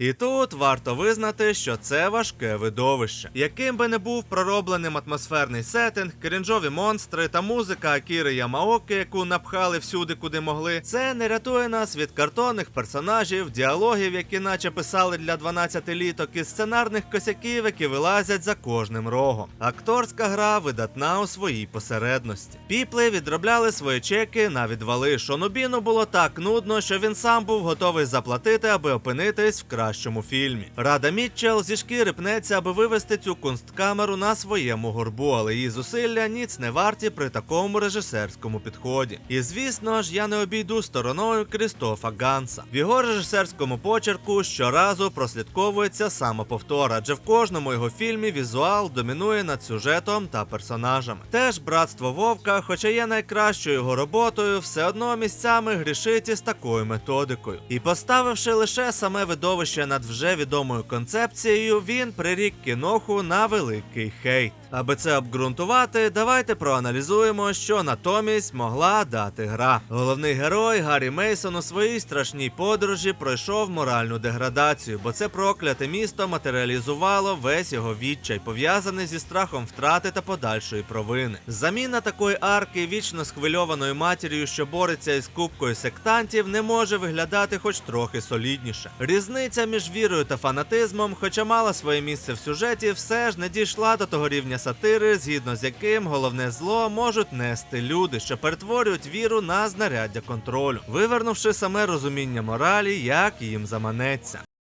І тут варто визнати, що це важке видовище. Яким би не був проробленим атмосферний сеттинг, крінжові монстри та музика Акіри Ямаоки, яку напхали всюди, куди могли, це не рятує нас від картонних персонажів, діалогів, які наче писали для 12 літок, і сценарних косяків, які вилазять за кожним рогом. Акторська гра видатна у своїй посередності. Піпли відробляли свої чеки на відвали. Шонобіну було так нудно, що він сам був готовий заплатити, аби опинитись в кращому фільмі. Рада Мітчелл зі шкіри пнеться, аби вивести цю кунсткамеру на своєму горбу, але її зусилля ніц не варті при такому режисерському підході. І звісно ж, я не обійду стороною Крістофа Ганса. В його режисерському почерку щоразу прослідковується самоповтор, адже в кожному його фільмі візуал домінує над сюжетом та персонажами. Теж братство Вовка, хоча є найкращою його роботою, все одно місцями грішить із такою методикою. І поставивши лише саме видовище над вже відомою концепцією, він прирік кіноху на великий хейт. Аби це обґрунтувати, давайте проаналізуємо, що натомість могла дати гра. Головний герой Гаррі Мейсон у своїй страшній подорожі пройшов моральну деградацію, бо це прокляте місто матеріалізувало весь його відчай, пов'язаний зі страхом втрати та подальшої провини. Заміна такої арки вічно схвильованою матір'ю, що бореться із кубкою сектантів, не може виглядати хоч трохи солідніше. Різниця між вірою та фанатизмом, хоча мала своє місце в сюжеті, все ж не дійшла до того рівня сатири, згідно з яким головне зло можуть нести люди, що перетворюють віру на знаряддя контролю, вивернувши саме розуміння моралі, як їм заманеться.